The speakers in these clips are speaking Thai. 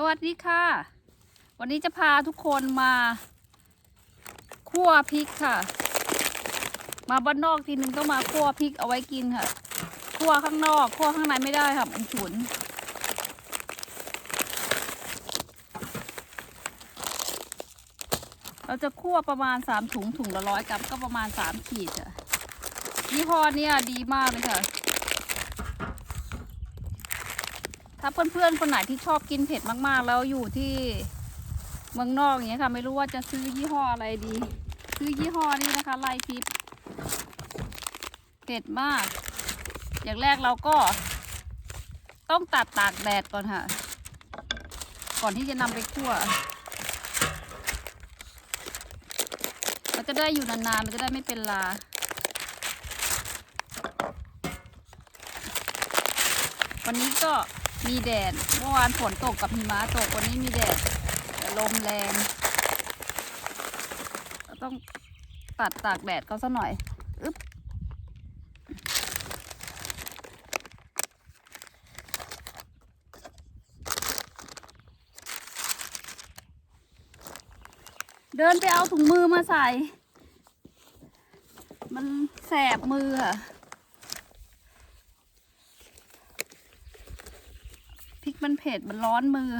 สวัสดีค่ะ วันนี้จะพาทุกคนมาคั่วพริกค่ะ มาบ้านนอกทีนึงต้องมาคั่วพริกเอาไว้กินค่ะคั่วข้างนอกคั่วข้างในไม่ได้ค่ะมันฉุน เราจะคั่วประมาณสามถุงถุงละร้อยกรัมก็ประมาณสามขีดค่ะยี่ห้อเนี้ยดีมากเลยค่ะ ถ้าเพื่อนๆคนไหนที่ชอบกินเผ็ดมากๆ แล้วอยู่ที่เมืองนอกอย่างเงี้ยค่ะ ไม่รู้ว่าจะซื้อยี่ห้ออะไรดี ซื้อยี่ห้อนี้นะคะไลทิปเผ็ดมาก อย่างแรกเราก็ ต้องตัดตากแดดก่อนค่ะ ก่อนที่จะนำไปคั่วมันจะได้อยู่นานๆ มันจะได้ไม่เป็นลาวันนี้ก็ มีแดด เมื่อวานฝนตกกับหิมะตกวันนี้มีแดดแต่ลมแรงก็ต้องตัดตากแดดเขาซะหน่อยอึ๊บเดินไปเอาถุงมือมาใส่ มันแสบมืออะพริก มันเผ็ดมันร้อนมือ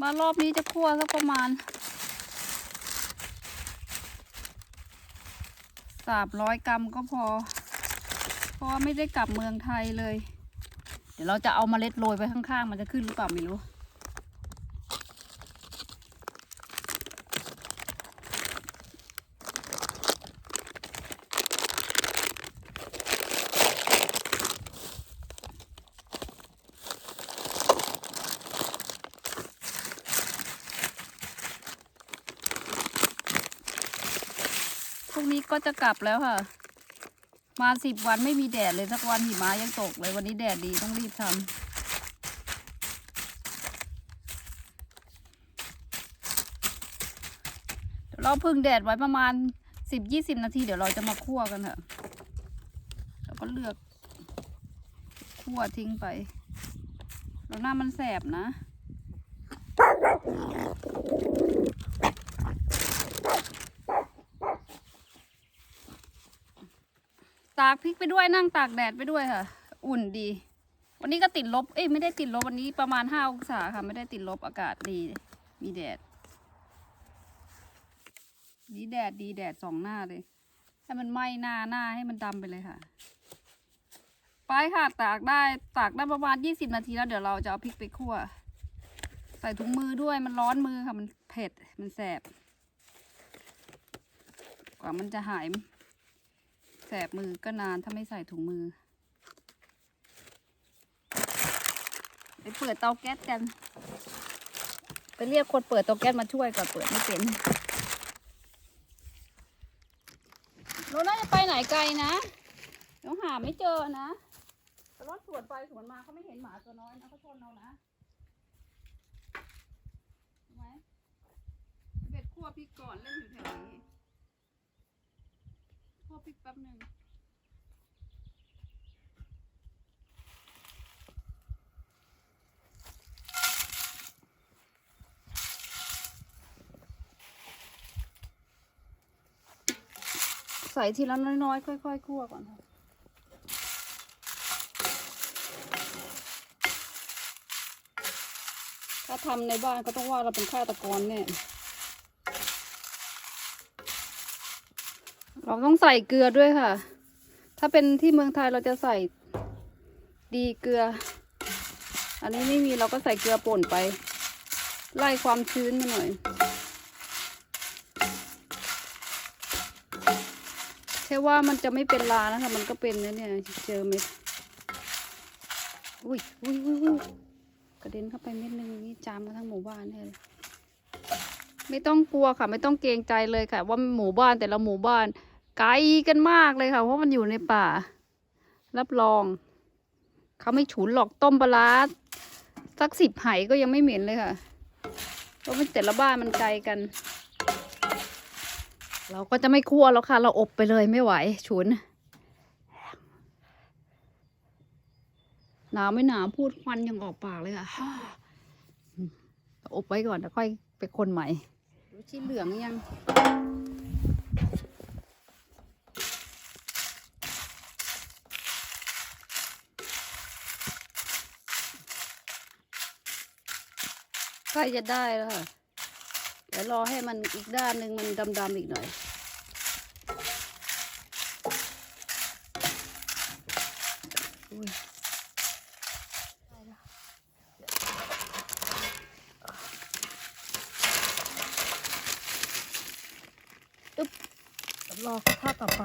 มารอบนี้จะคั่วสักประมาณ สามร้อยกรัมก็พอ เพราะว่าไม่ได้กลับเมืองไทยเลย เดี๋ยวเราจะเอาเมล็ดโรยไปข้างๆ มันจะขึ้นหรือเปล่าไม่รู้ รงนี้ก็จะกลับแล้วค่ะ มาสิบวันไม่มีแดดเลยสักวันหิมะยังตกเลยวันนี้แดดดีต้องรีบทำเดี๋ยวเราพึ่งแดดไว้ประมาณสิบยี่สิบนาที เดี๋ยวเราจะมาคั่วกันค่ะแล้วก็เลือกคั่วทิ้งไป แล้วหน้ามันแสบนะากพริกไปด้วยนั่งตากแดดไปด้วยค่ะ อุ่นดี วันนี้ก็ติดลบ เอ้ยไม่ได้ติดลบวันนี้ประมาณห้าองศาค่ะ ไม่ได้ติดลบอากาศดี มีแดดนี่แดดดีแดดสองหน้าเลย ให้มันไหม้หน้าหน้าให้มันดำไปเลยค่ะ ไปค่ะตากได้ตากได้ประมาณยี่สิบนาทีแล้วเดี๋ยวเราจะเอาพริกไปคั่ว ใส่ถุงมือด้วยมันร้อนมือค่ะมันเผ็ดมันแสบกว่ามันจะหาย สบมือก็นานถ้าไม่ใส่ถุงมือ ไปเปิดเตาแก๊สกัน ไปเรียกคนเปิดเตาแก๊สมาช่วยก่อนเปิดไม่เป็นเราน่าจะไปไหนไกลนะเดี๋ยวหาไม่เจอนะต่รถสวนไปสวนมาเขาไม่เห็นหมาตัวน้อยนะเขาชนเรานะไหมเบ็ดคั่วพริกก่อนเล่นอยู่แถวนี้ พริกแป๊บหนึ่งใส่ทีละน้อยๆ ค่อยๆคั่วก่อนค่ะถ้าทำในบ้านก็ต้องว่าเราเป็นฆาตกรแน่ เราต้องใส่เกลือด้วยค่ะ ถ้าเป็นที่เมืองไทยเราจะใส่ดีเกลือ อันนี้ไม่มีเราก็ใส่เกลือป่นไป ไล่ความชื้นมาหน่อยแค่ว่ามันจะไม่เป็นลานะคะ มันก็เป็นนะเนี่ยเจอเม็ดอุ้ยอุ้ยอุ้ยอุ้ยกระเด็นเข้าไปเม็ดนึงนี่จามกันทั้งหมู่บ้านเลยไม่ต้องกลัวค่ะ ไม่ต้องเกรงใจเลยค่ะ ว่าหมู่บ้านแต่ละหมู่บ้าน ไกลกันมากเลยค่ะ เพราะมันอยู่ในป่า รับรอง เขาไม่ฉุนหรอกต้มปลาสักสิบไหก็ยังไม่เหม็นเลยค่ะ เพราะมันแต่ละบ้านมันไกลกัน เราก็จะไม่คั่วแล้วค่ะ เราอบไปเลยไม่ไหว ฉุน หนาวไม่หนาวพูดควันยังออกปากเลยค่ะอบไว้ก่อนแล้วค่อยไปคนใหม่ชิ้นเหลืองยัง ใกล้จะได้แล้วค่ะเดี๋ยวรอให้มันอีกด้านหนึ่งมันดำๆอีกหน่อย อุ้ยรอกระทะต่อไป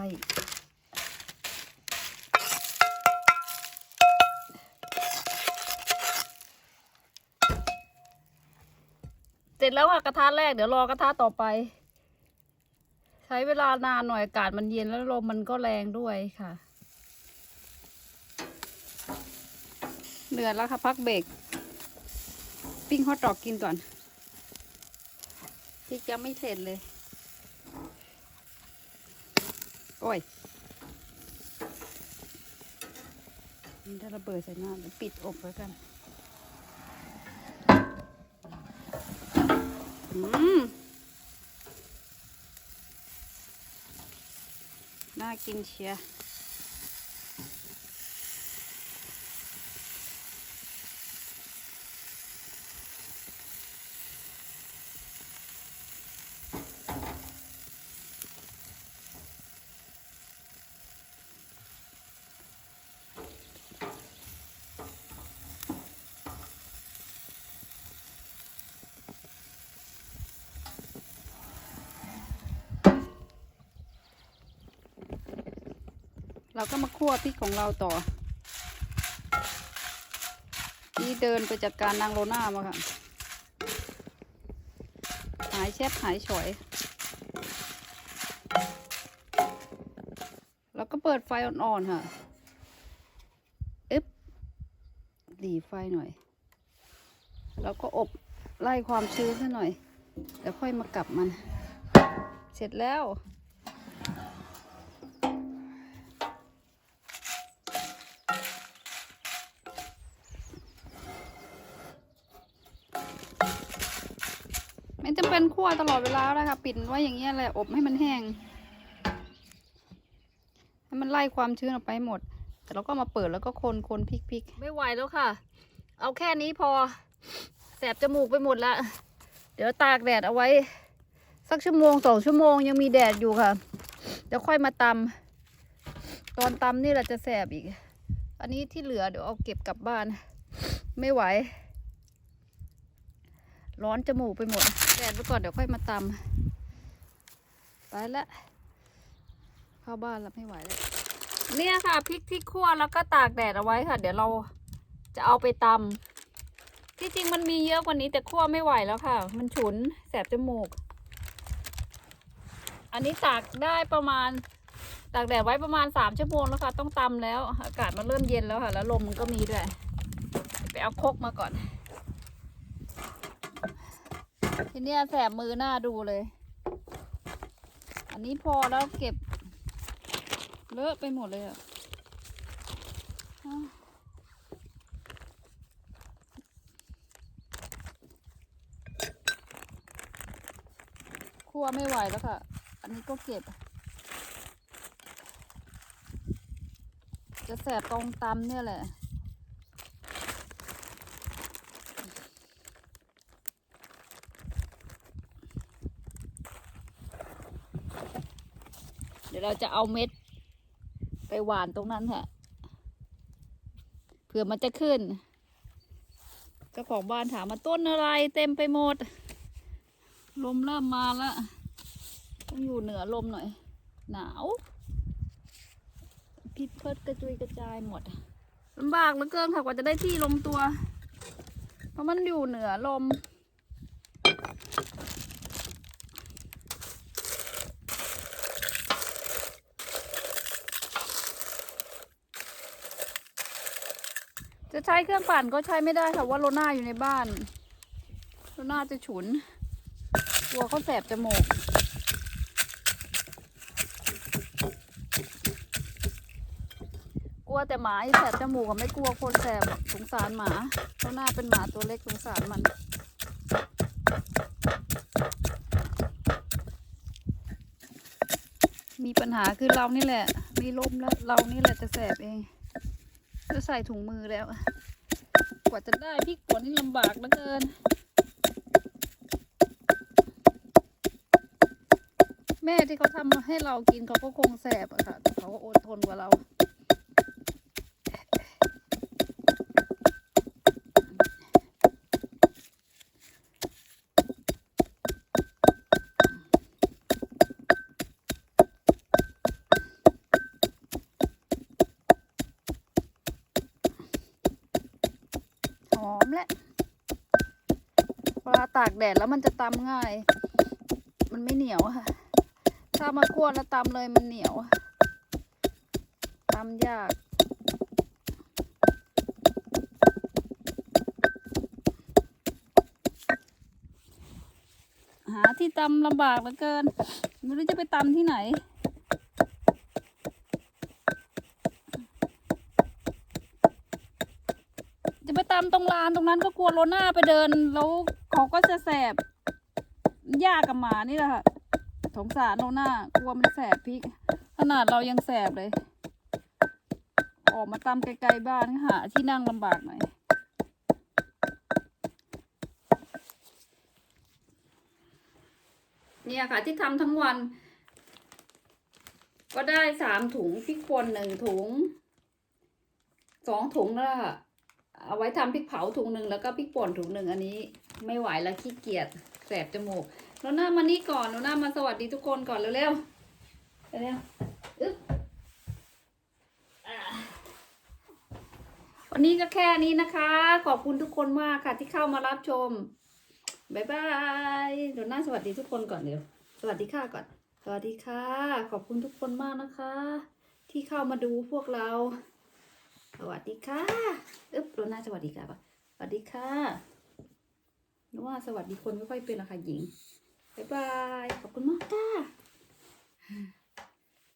ร็จแล้วค่ะกระทะแรกเดี๋ยวรอกระทะต่อไป ใช้เวลานานหน่อยอากาศมันเย็นแล้วลมมันก็แรงด้วยค่ะเดือดแล้วค่ะพักเบรกปิ้งฮอตดอกกินก่อนพริกยังไม่เสร็จเลย โอ้ยมันจะระเบิดใส่หน้าเดี๋ยวปิดอบไว้กัน อืม น่ากินเชียร์ เราก็มาคั่วพริกของเราต่อ นี่เดินไปจัดการนางโรน่ามาค่ะ หายแชบหายฉอย แล้วก็เปิดไฟอ่อนๆค่ะอึ๊บหลีไฟหน่อย แล้วก็อบไล่ความชื้นซะหน่อย แล้วค่อยมากลับมัน เสร็จแล้ว คั่วตลอดเวลาแล้วค่ะปิดไว้อย่างเงี้ยแหละอบให้มันแห้งให้มันไล่ความชื้นออกไปหมด แต่เราก็มาเปิดแล้วก็คนคนพลิกพิกไม่ไหวแล้วค่ะ เอาแค่นี้พอแสบจมูกไปหมดละเดี๋ยวตากแดดเอาไว้ สักชั่วโมงสองชั่วโมงยังมีแดดอยู่ค่ะเดี๋ยวค่อยมาตำตอนตำนี่แหละจะแสบอีก อันนี้ที่เหลือเดี๋ยวเอาเก็บกลับบ้าน ไม่ไหว ร้อนจมูกไปหมดแดดไปก่อนเดี๋ยวค่อยมาตำไปละเข้าบ้านแล้วไม่ไหวแล้วเนี่ยค่ะพริกที่คั่วแล้วก็ตากแดดเอาไว้ค่ะ เดี๋ยวเราจะเอาไปตำที่จริงมันมีเยอะกว่านี้แต่คั่วไม่ไหวแล้วค่ะ มันฉุนแสบจมูก อันนี้ตากได้ประมาณตากแดดไว้ประมาณสามชั่วโมงแล้วค่ะ ต้องตำแล้ว อากาศมันเริ่มเย็นแล้วค่ะ แล้วลมมันก็มีด้วย ไปเอาคกมาก่อน ทีเนี้ยแสบมือหน้าดูเลย อันนี้พอแล้วเก็บ เลอะไปหมดเลยอะคั่วไม่ไหวแล้วค่ะ อันนี้ก็เก็บ จะแสบตรงตำเนี่ยแหละ ดี๋ยวเราจะเอาเม็ด ไปหวานตรงนั้นค่ะเผื่อมันจะขึ้นเจ้าของบ้านถามมาต้นอะไรเต็มไปหมด ลมเริ่มมาแล้วต้องอยู่เหนือลมหน่อย หนาวพิษเพิดกระจุยกระจายหมดลำบากเหลือเกินค่ะกว่าจะได้ที่ลงตัว เพราะมันอยู่เหนือลม จะใช้เครื่องปั่นก็ใช้ไม่ได้ค่ะว่าโลน่าอยู่ในบ้าน โลน่าจะฉุน กลัวเขาแสบจมูก กลัวแต่หมาแสบจมูกไม่กลัวคนแสบสงสารหมา โลน่าเป็นหมาตัวเล็กสงสารมันมีปัญหาคือเรานี่แหละ มีลมแล้วเรานี่แหละจะแสบเอง จะใส่ถุงมือแล้ว กว่าจะได้พริกวนนี่ลำบากเหลือเกิน แม่ที่เขาทำให้เรากินเขาก็คงแสบอะค่ะแต่เขาก็อดทนกว่าเรา ตากแดดแล้วมันจะตำง่าย มันไม่เหนียวค่ะ ถ้ามาคั่วแล้วตำเลยมันเหนียวตำยากหาที่ตำลำบากเหลือเกิน ไม่รู้จะไปตำที่ไหน จะไปตามตรงลานตรงนั้นก็กลัวโลน่าไปเดินแล้ว เขาก็จะแสบยากกับหมานี่แหละค่ะสงสารโลน่ากลัวมันแสบพริก ขนาดเรายังแสบเลย ออกมาตามไกลๆบ้านหาที่นั่งลำบากหน่อยเนี่ยค่ะที่ทำทั้งวัน ก็ได้สามถุงพริกป่นหนึ่งถุงสองถุงแล้วค่ะเอาไว้ทำพริกเผาถุงหนึ่งแล้วก็พริกป่นถุงหนึ่งอันนี้ ไม่ไหวแล้วขี้เกียจแสบจมูกแล้วหน้ามานี่ก่อนแล้วหน้ามาสวัสดีทุกคนก่อนเร็วๆเร็วๆอึ๊บวันนี้ก็แค่นี้นะคะ ขอบคุณทุกคนมากค่ะที่เข้ามารับชมบายบายเดี๋ยวหน้าสวัสดีทุกคนก่อนเร็วสวัสดีค่ะก่อน สวัสดีค่ะ ขอบคุณทุกคนมากนะคะ ที่เข้ามาดูพวกเรา สวัสดีค่ะ อึ๊บโรน่าสวัสดีค่ะปะสวัสดีค่ะ นว่าสวัสดีคนไม่ค่อยเป็นละค่ะหญิง บ๊ายบาย ขอบคุณมากค่ะ